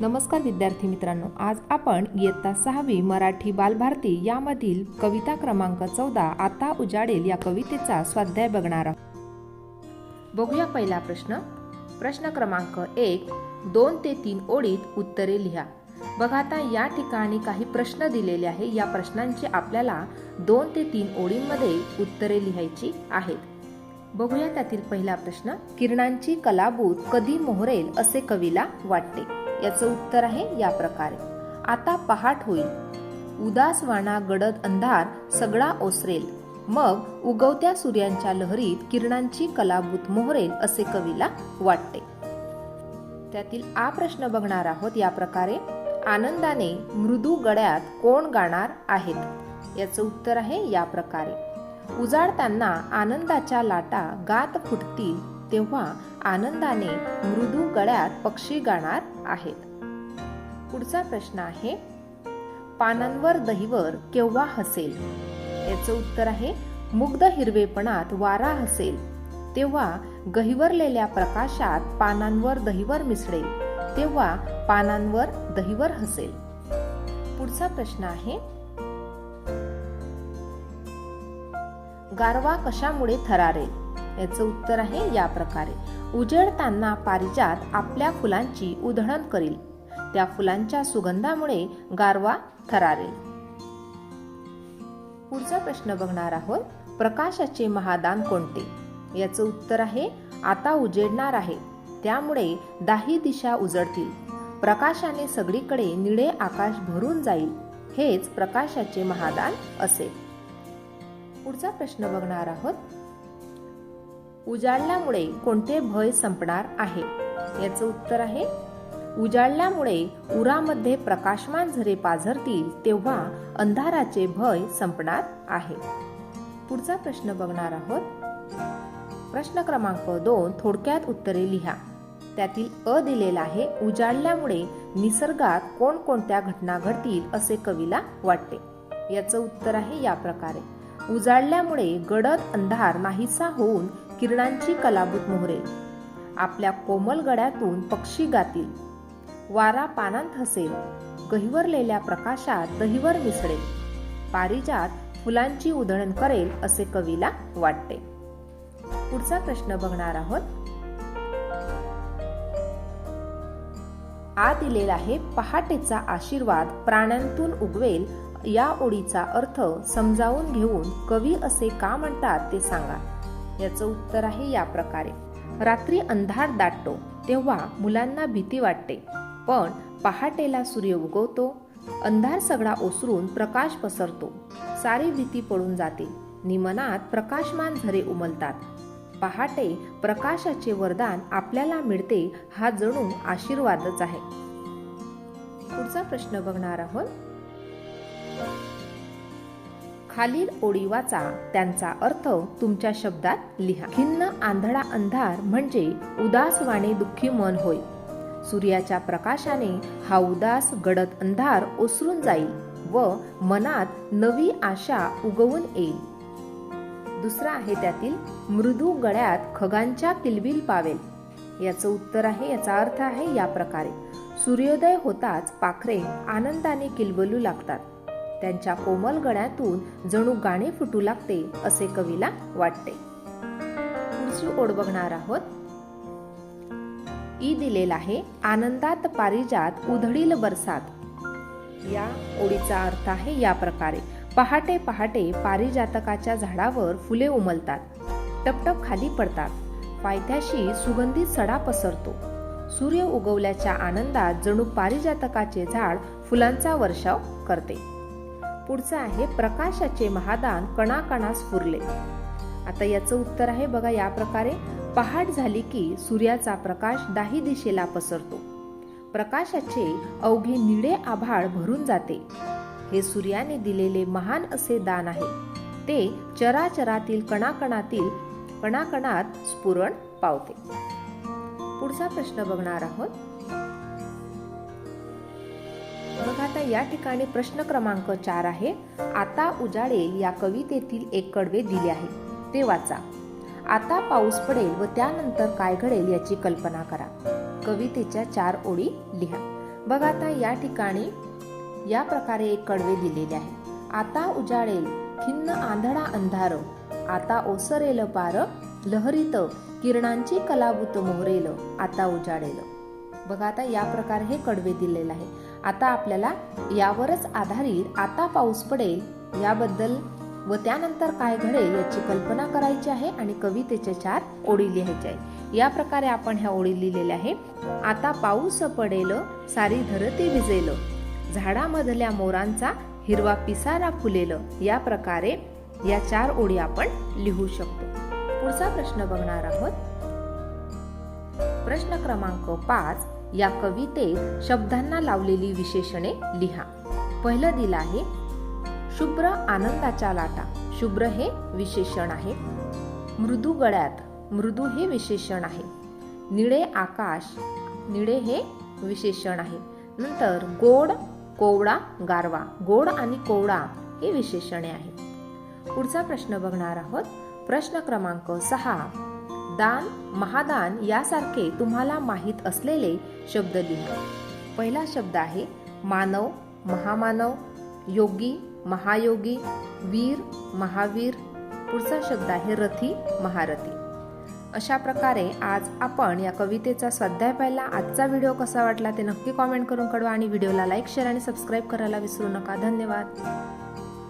नमस्कार विद्यार्थी मित्रांनो आज आपण इयत्ता सहावी मराठी बालभारती यामधील कविता क्रमांक चौदा आता उजाडेल या कवितेचा स्वाध्याय बघणार आहोत. बघूया पहिला प्रश्न. प्रश्न क्रमांक एक दोन ते तीन ओळीत उत्तरे लिहा. बघा आता या ठिकाणी काही प्रश्न दिलेले आहे. या प्रश्नांची आपल्याला दोन ते तीन ओळींमध्ये उत्तरे लिहायची आहेत. बघूया त्यातील पहिला प्रश्न. किरणांची कलाबूत कधी मोहरेल असे कवीला वाटते? याचं उत्तर आहे या प्रकारे. आता पहाट होईल. उदास वाणा गडद अंधार सगळा ओसरेल. मग उगवत्या सूर्यांच्या लहरीत किरणांची कलाभूत मोहरेल असे कवीला वाटते. त्यातील आ प्रश्न बघणार आहोत या प्रकारे. आनंदाने मृदू गड्यात कोण गाणार आहेत? याचं उत्तर आहे या प्रकारे. उजाडताना आनंदाच्या लाटा गात फुटतील तेव्हा आनंदाने मृदू गळ्यात पक्षी गाणार आहेत. पुढचा प्रश्न आहे पानांवर दहीवर केव्हा हसेल? याचं उत्तर आहे मुग्ध हिरवेपणात वारा हसेल. तेव्हा गहिवरलेल्या प्रकाशात पानांवर दहीवर मिसळेल. तेव्हा पानांवर दहीवर हसेल. पुढचा प्रश्न आहे गारवा कशामुळे थरारेल? याचं उत्तर आहे या प्रकारे. उजेडताना पारिजात आपल्या फुलांची उधळण करील. त्या फुलांच्या सुगंधामुळे गारवा थरारेल. पुढचा प्रश्न बघणार आहोत प्रकाशाचे महादान कोणते? याचं उत्तर आहे आता उजेडणार आहे. त्यामुळे दाही दिशा उजडतील. प्रकाशाने सगळीकडे निळे आकाश भरून जाईल. हेच प्रकाशाचे महादान असेल. पुढचा प्रश्न बघणार आहोत उजाडल्यामुळे कोणते भय संपणार आहे? याचं उत्तर आहे उजाडल्यामुळे उरामध्ये प्रकाशमान झरे पाझरतील तेव्हा अंधाराचे भय संपणार आहे. पुढचा प्रश्न बघणार आहोत. प्रश्न क्रमांक दोन थोडक्यात उत्तरे लिहा. त्यातील अ दिलेला आहे उजाडल्यामुळे निसर्गात कोणकोणत्या घटना घडतील असे कवीला वाटते. याचं उत्तर आहे या प्रकारे. उजाडल्यामुळे गडद अंधार नाहीसा होऊन किरणांची कलाभूत मोहरे. आपल्या कोमल गड्यातून पक्षी गातील. वारा पानांत हसेल. गहिवरलेल्या प्रकाशात दहिवर मिसळेल पारिजात फुलांची उधळण करेल असे कवीला वाटते. पुढचा प्रश्न बघणार आहोत. आ दिलेला आहे पहाटेचा आशीर्वाद प्राण्यांतून उगवेल. या ओळीचा अर्थ समजावून घेऊन कवी असे का म्हणतात ते सांगा. याचं उत्तर आहे या प्रकारे. रात्री अंधार दाटतो तेव्हा मुलांना भीती वाटते. पण पहाटेला सूर्य उगवतो अंधार सगळा ओसरून प्रकाश पसरतो. सारी भीती पडून जाते. निमनात प्रकाशमान झरे उमलतात. पहाटे प्रकाशाचे वरदान आपल्याला मिळते हा जणू आशीर्वादच आहे. पुढचा प्रश्न बघणार आहोत. खालील ओळी वाचा त्यांचा अर्थ तुमच्या शब्दात लिहा. खिन्न आंधळा अंधार म्हणजे उदास वाणे दुःखी मन होय. सूर्याच्या प्रकाशाने हा उदास गडद अंधार ओसरून जाईल व मनात नवी आशा उगवून येईल. दुसरा आहे त्यातील मृदू गळ्यात खगांच्या किलबिल पावेल. याचं उत्तर आहे याचा अर्थ आहे या प्रकारे. सूर्योदय होताच पाखरे आनंदाने किलबलू लागतात. त्यांच्या कोमल गळ्यातून जणू गाणे फुटू लागते असे कवीला वाटते. पुढची ओढ बघणार आहोत. ई दिलेला आहे आनंदात पारिजात उधळील बरसात. या ओळीचा अर्थ आहे या प्रकारे. पहाटे पहाटे पारिजातकाच्या झाडावर फुले उमलतात. टपटप खाली पडतात. पायथ्याशी सुगंधित सडा पसरतो. सूर्य उगवल्याच्या आनंदात जणू पारिजातकाचे झाड फुलांचा वर्षाव करते. पुढचं आहे प्रकाशाचे महादान कणाकणास फुरले आता याचं उत्तर आहे बघा या प्रकारे. पहाट झाली की सूर्याचा प्रकाश दाही दिशेला पसरतो. प्रकाशाचे अवघे निळे आभाळ भरून जाते. हे सूर्याने दिलेले महान असे दान आहे. ते चराचरातील कणाकणातील कणाकणात स्फुरण पावते. पुढचा प्रश्न बघणार आहोत. बघा आता या ठिकाणी प्रश्न क्रमांक चार आहे. आता उजाडे या कवितेतील एक कडवे दिले आहे. ते वाचा. आता पाऊस पडेल व त्यानंतर काय घडेल याची कल्पना करा. कवितेच्या चार ओळी लिहा. बघा आता या ठिकाणी या प्रकारे एक कडवे दिलेले आहे. आता उजाडेल खिन्न आंधळा अंधार. आता ओसरेल पार लहरीत किरणांची कलाभूत मोहरेल. आता उजाडेल बघा आता या प्रकारे हे कडवे दिलेलं आहे. आता आपल्याला यावरच आधारित आता पाऊस पडेल याबद्दल व त्यानंतर काय घडेल याची कल्पना करायची आहे आणि कवितेचे चार ओळी लिहायच्या आहे या प्रकारे आपण ह्या ओळी लिहिलेल्या आहे. आता पाऊस पडेल सारी धरती भिजेल झाडामधल्या मोरांचा हिरवा पिसारा फुलेल. या प्रकारे या चार ओळी आपण लिहू शकतो. पुढचा प्रश्न बघणार आहोत. प्रश्न क्रमांक पाच या कवितेत शब्दांना लावलेली विशेषणे लिहा. पहिलं दिलं आहे शुभ्र आनंदाच्या लाटा. शुभ्र हे विशेषण आहे. मृदू गळ्यात मृदू हे विशेषण आहे. निळे आकाश निळे हे विशेषण आहे. नंतर गोड कोवळा गारवा. गोड आणि कोवळा हे विशेषणे आहे. पुढचा प्रश्न बघणार आहोत. प्रश्न क्रमांक सहा. दान महादान यासारखे तुम्हाला माहीत असलेले शब्द लिहा पहिला शब्द आहे मानव महामानव योगी महायोगी वीर महावीर. पुढचा शब्द आहे रथी महारथी. अशा प्रकारे आज आपण या कवितेचा स्वाध्याय पाहिला. आजचा व्हिडिओ कसा वाटला ते नक्की कॉमेंट करून कळवा आणि व्हिडिओला लाईक शेअर आणि सबस्क्राईब करायला विसरू नका. धन्यवाद.